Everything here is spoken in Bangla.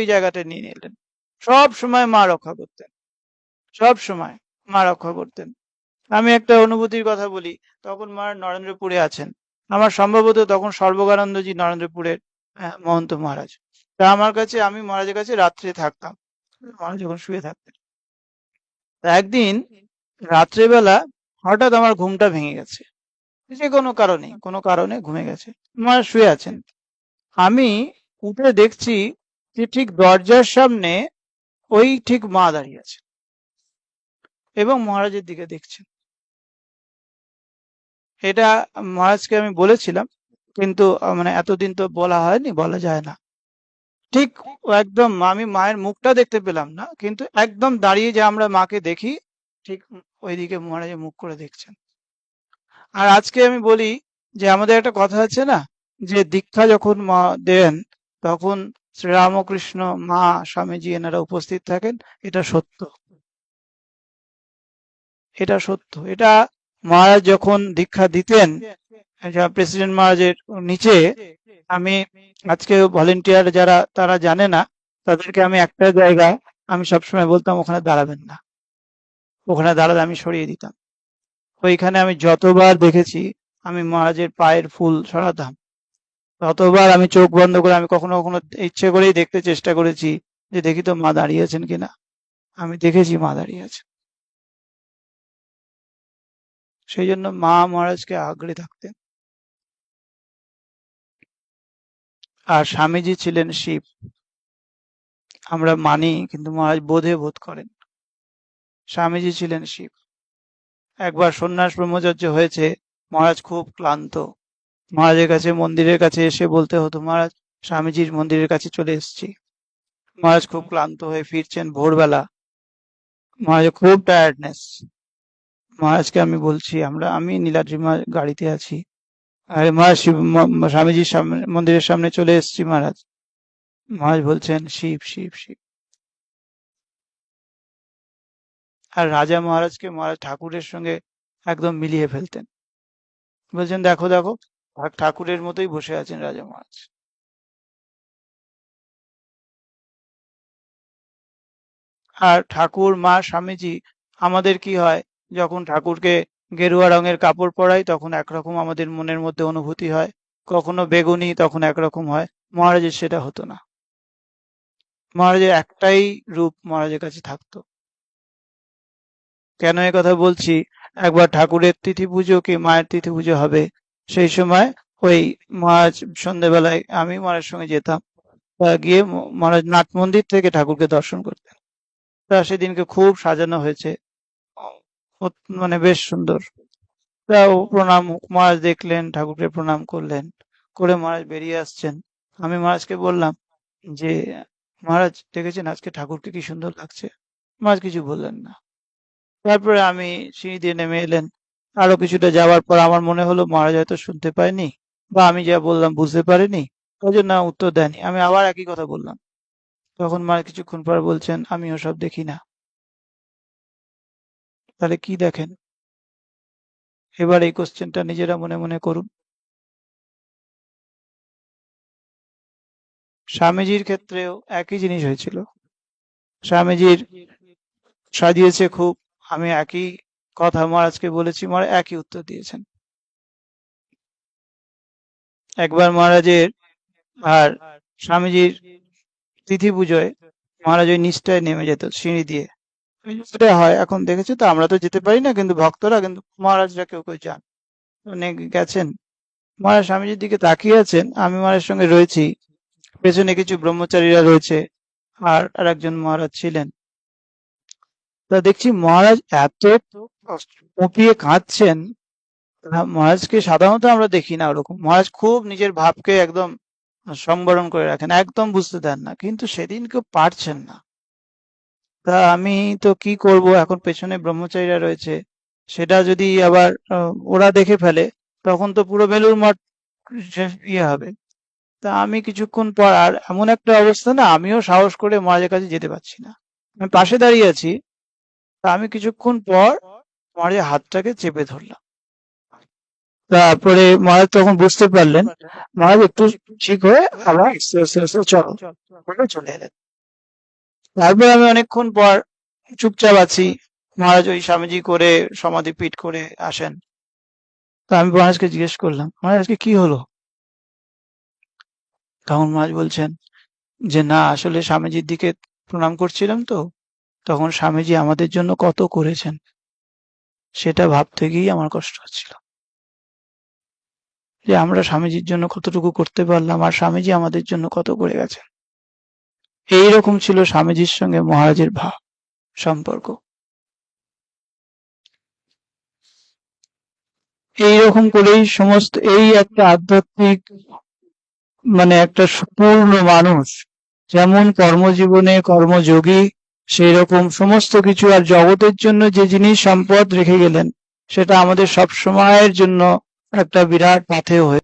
এই জায়গাটা নিয়ে নিলেন। সব সময় মা রক্ষা করতেন। সব সময় মা রক্ষা করতেন। আমি একটা অনুভূতির কথা বলি, তখন মা নরেন্দ্রপুরে আছেন। আমার সম্ভবত তখন সর্বগানন্দজি নরেন্দ্রপুরের মহন্ত মহারাজ। তা আমার কাছে, আমি মহারাজের কাছে রাত্রে থাকতাম। মহারাজ যখন শুয়ে থাকতেন। তা একদিন রাত্রেবেলা হঠাৎ আমার ঘুমটা ভেঙে গেছে। যে কোনো কারণে কোনো কারণে ঘুমে গেছে। মহারাজ শুয়ে আছেন। আমি উঠে দেখছি ঠিক দরজার সামনে ওই ঠিক মা দাঁড়িয়ে আছে। এবং মহারাজের দিকে দেখছেন। এটা মহারাজকে আমি বলেছিলাম, কিন্তু মানে এতদিন তো বলা হয়নি, বলা যায় না। ঠিক একদম আমি মায়ের মুখটা দেখতে পেলাম না, কিন্তু একদম দাঁড়িয়ে যে আমরা মাকে দেখি, ঠিক ওইদিকে মহারাজের মুখ করে দেখছেন। আর আজকে আমি বলি যে আমাদের একটা কথা আছে না, যে দীক্ষা যখন মা দেন, তখন শ্রীরামকৃষ্ণ মা স্বামীজি এনারা উপস্থিত থাকেন। এটা সত্য। এটা সত্য। এটা মহারাজ যখন দীক্ষা দিতেন প্রেসিডেন্ট মহারাজের নিচে, আমি আজকে ভলেন্টিয়ার যারা, তারা জানে না, তাদেরকে আমি একটা জায়গায় আমি সবসময় বলতাম, ওখানে দাঁড়াবেন না। ওখানে দাঁড়ালে আমি সরিয়ে দিতাম। ওইখানে আমি যতবার দেখেছি, আমি মহারাজের পায়ের ফুল সরাতাম। ততবার আমি চোখ বন্ধ করে আমি কখনো কখনো ইচ্ছে করেই দেখতে চেষ্টা করেছি যে দেখি তো মা দাঁড়িয়ে আছেন কিনা। আমি দেখেছি মা দাঁড়িয়ে আছেন। সেই জন্য মা মহারাজকে আগড়ে থাকতেন। আর স্বামীজি ছিলেন শিব। আমরা মানি, কিন্তু মহারাজ বোধে বোধ করেন। স্বামীজি ছিলেন শিব। একবার সন্ন্যাস ব্রহ্মচর্য হয়েছে, মহারাজ খুব ক্লান্ত। মহারাজের কাছে, মন্দিরের কাছে এসে বলতে হতো, মহারাজ, স্বামীজির মন্দিরের কাছে চলে এসেছি। মহারাজ খুব ক্লান্ত হয়ে ফিরছেন ভোরবেলা। মহারাজ, খুব টায়ার্ডনেস মহারাজকে আমি বলছি, আমরা, আমি নীলাদ্রিমা গাড়িতে আছি। আরে মহারাজ, শিব- স্বামীজির সামনে, মন্দিরের সামনে চলে এসেছি মহারাজ। মহারাজ বলছেন, শিব শিব শিব। আর রাজা মহারাজকে মহারাজ ঠাকুরের সঙ্গে একদম মিলিয়ে ফেলতেন। বলছেন, দেখো দেখো ঠাকুরের মতোই বসে আছেন রাজা মহারাজ। আর ঠাকুর, মা, স্বামীজি, আমাদের কি হয়? যখন ঠাকুরকে গেরুয়া রঙের কাপড় পরাই, তখন একরকম আমাদের মনের মধ্যে অনুভূতি হয়। কখনো বেগুনি, তখন একরকম হয়। মহারাজের সেটা হতো না। মহারাজের একটাই রূপ মহারাজের কাছে থাকতো। কেন এ কথা বলছি? একবার ঠাকুরের তিথি পুজো কি মায়ের তিথি পুজো হবে? সেই সময় ওই মহারাজ সন্ধ্যেবেলায় আমি মহারাজের সঙ্গে যেতাম। গিয়ে মহারাজ নাট মন্দির থেকে ঠাকুরকে দর্শন করতেন। তা সেদিনকে খুব সাজানো হয়েছে। মানে বেশ সুন্দর। তা ও প্রণাম, মহারাজ দেখলেন, ঠাকুরকে প্রণাম করলেন, করে মহারাজ বেরিয়ে আসছেন। আমি মহারাজকে বললাম যে, মহারাজ দেখেছেন আজকে ঠাকুরকে কি সুন্দর লাগছে? মহারাজ কিছু বললেন না। তারপরে আমি সিঁড়ি দিয়ে নেমে এলেন। আরও কিছুটা যাওয়ার পর আমার মনে হলো, মহারাজ হয়তো শুনতে পায়নি বা আমি যা বললাম বুঝতে পারিনি ওই জন্য উত্তর দেয়নি। আমি আবার একই কথা বললাম। তখন মা কিছুক্ষণ পর বলছেন আমি ওসব দেখি না। তাহলে কি দেখেন? এবার এই কোশ্চেনটা নিজেরা মনে মনে করুন। স্বামীজির ক্ষেত্রেও একই জিনিস হয়েছিল। স্বামীজির সাজিয়েছে খুব, আমি একই কথা মহারাজকে বলেছি, মহারাজ একই উত্তর দিয়েছেন। একবার মহারাজের আর স্বামীজির তিথি পুজোয় মহারাজ ওই নিষ্ঠায় নেমে যেত সিঁড়ি দিয়ে। হয়, এখন দেখেছ তো, আমরা তো যেতে পারি না, কিন্তু ভক্তরা, কিন্তু মহারাজরা কেউ কেউ যান। অনেক গেছেন। মহারাজ স্বামীজির দিকে তাকিয়ে আছেন, আমি মহারাজের সঙ্গে রয়েছি। পেছনে কিছু ব্রহ্মচারীরা রয়েছে, আর আর একজন মহারাজ ছিলেন। তা দেখছি মহারাজ এত কঁপিয়ে কাঁদছেন মহারাজকে সাধারণত আমরা দেখি না ওরকম। মহারাজ খুব নিজের ভাবকে একদম সংবরণ করে রাখেন একদম বুঝতে দেন না কিন্তু সেদিন কেউ পারছেন না। তা আমি তো কি করব এখন পেছনে ব্রহ্মচারীরা রয়েছে সেটা যদি আবার ওরা দেখে ফেলে তখন তো পুরো বেলুর মঠ ইয়ে হবে। তা আমি কিছুক্ষণ পর আর এমন একটা অবস্থা না আমিও সাহস করে মহারাজের কাছে যেতে পারছি না। আমি পাশে দাঁড়িয়ে আছি আমি কিছুক্ষণ পর মহারাজের হাতটাকে চেপে ধরলাম। তারপরে মহারাজ তখন বুঝতে পারলেন মহারাজ একটু ঠিক হয়ে আবার আস্তে আস্তে আস্তে চলো চলে এলেন। তারপর আমি অনেকক্ষণ পর চুপচাপ আছি মহারাজ ওই স্বামীজি করে সমাধি পিঠ করে আসেন। তা আমি মহারাজকে জিজ্ঞেস করলাম মহারাজ আজকে কি হলো? তখন মহারাজ বলছেন যে না আসলে স্বামীজির দিকে প্রণাম করছিলাম তো। তখন স্বামীজি আমাদের জন্য কত করেছেন? সেটা ভাবতে গিয়েই আমার কষ্ট হচ্ছিল। যে আমরা স্বামীজির জন্য কতটুকু করতে পারলাম আর স্বামীজি আমাদের জন্য কত করে গেছেন? এইরকম ছিল স্বামীজির সঙ্গে মহারাজের ভাব সম্পর্ক। এইরকম করেই সমস্ত, এই একটা আধ্যাত্মিক মানে একটা পূর্ণ মানুষ, যেমন কর্মজীবনে কর্মযোগী সেই রকম সমস্ত কিছু আর জগতের জন্য যে জিনিস সম্পদ রেখে গেলেন, সেটা আমাদের সব সময়ের জন্য একটা বিরাট পাথেয় হয়ে